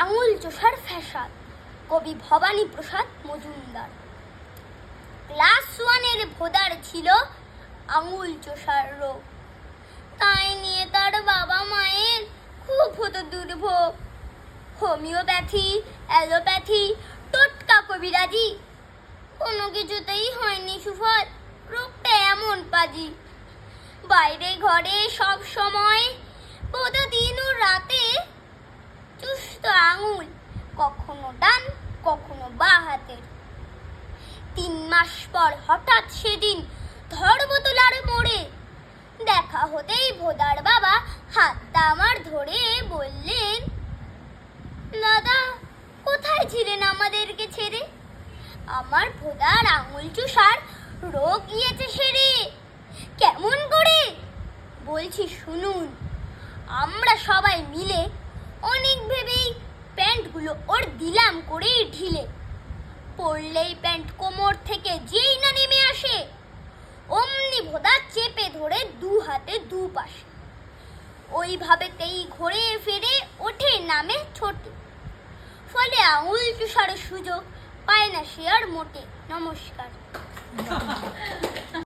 আঙুল চোষার ফ্যাসাদ কবি ভবানী প্রসাদ মজুমদার। ক্লাস ওয়ানের ভোদার ছিল আঙুল চোষার রোগ তাই নিয়ে তার বাবা মায়ের খুব হতো দুর্ভোগ। হোমিওপ্যাথি, অ্যালোপ্যাথি, টোটকা কবিরাজি, কোনো কিছুতেই হয়নি সুফল। রোগটা এমন পাজি। বাইরে ঘরে সব সময় ডান কখনো বা হাতের তিন মাস পর হঠাৎ সেদিন ধর্মতলার মোড়ে দেখা হতেই ভোদার বাবা হাতটা আমার ধরে বললেন, দাদা, কোথায় ছিলেন আমাদেরকে ছেড়ে? আমার ভোদার আঙুল চুষার রোগ গিয়েছে সেরে। কেমন করে? বলছি, শুনুন, আমরা সবাই মিলে অনেক ভেবেই প্যান্টগুলো ওর দিলাম করেই ঢিলে। পরলেই প্যান্ট কোমর থেকে যেই না নেমে আসে, অমনি ভোদা চেপে ধরে দু হাতে দু পাশে ওইভাবেতেই ঘোরে ফিরে ওঠে নামে ছোটে ফলে আঙুল চুষার সুযোগ পায় না সে আর মোটে, নমস্কার।